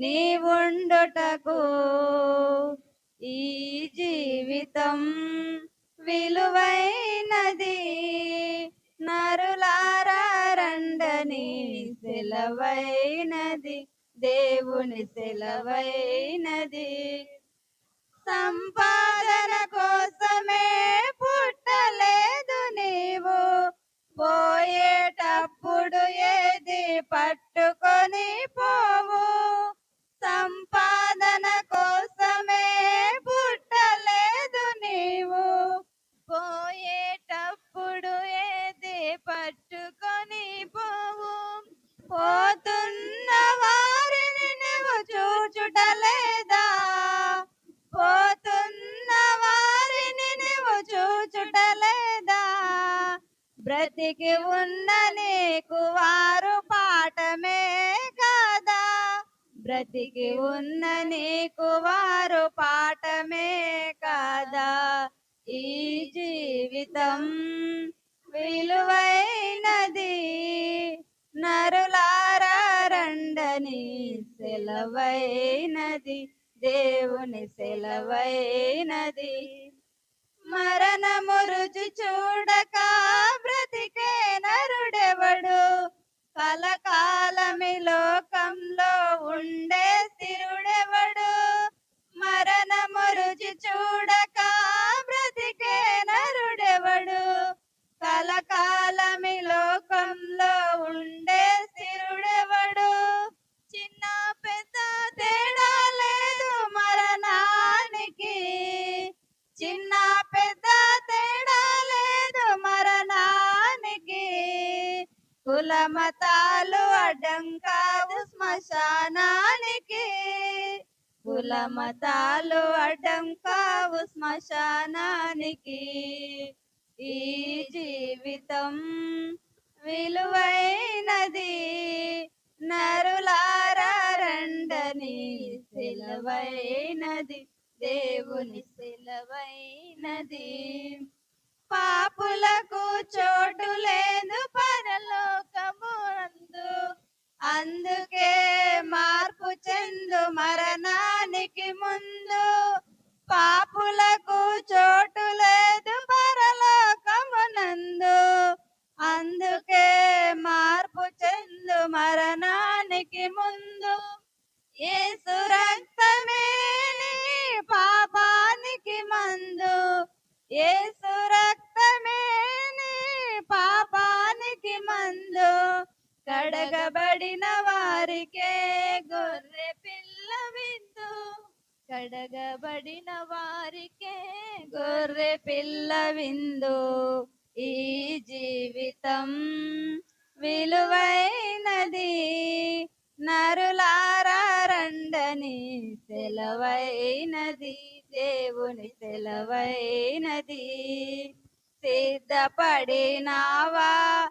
నీ ఈ జీవితం విలువైనది. నరులారండని సెలవైనది. దేవుని సెలవైనది. సంపాదన కోసమే పుట్టలేదు నీవు. పోయేటప్పుడు ఏది పట్టుకొని పోవు. సంపాదన కోసమే పుట్టలేదు నీవు. పోయేటప్పుడు ఏది పట్టుకొని పోవు. పోతున్న వారిని నువ్వు చూచుటలేదా? పోతున్న వారిని నువ్వు చూచుటలేదా? బ్రతికి ఉన్న నీకు వారు పాఠమే కాదా? బ్రతికి ఉన్న నీకు వారు పాఠమే కాదా? ఈ జీవితం విలువైనది. నరులారండని సెలవైనది. దేవుని సెలవైనది. మరణము రుచి చూడక బ్రతికే నరుడెవడు? కలకాలమి కుల మతాలు అడ్డం కాదు శ్మశానానికి. కుల మతాలు అడ్డం కావు శ్మశానానికి. ఈ జీవితం విలువైనది. నరులారండని సెలవైనది. దేవుని సెలవైనది. అందుకే మార్పు చెందు మరణానికి ముందు పాపులకు చోటు కడగబడిన వారికే గొర్రె పిల్ల విందు. కడగబడిన వారికే గొర్రె పిల్ల విందు. ఈ జీవితం విలువైనది. నరులారండని సెలవైనది. దేవుని సెలవైనది. సిద్ధపడినావా?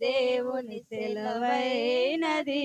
దేవుని సెలవైనది.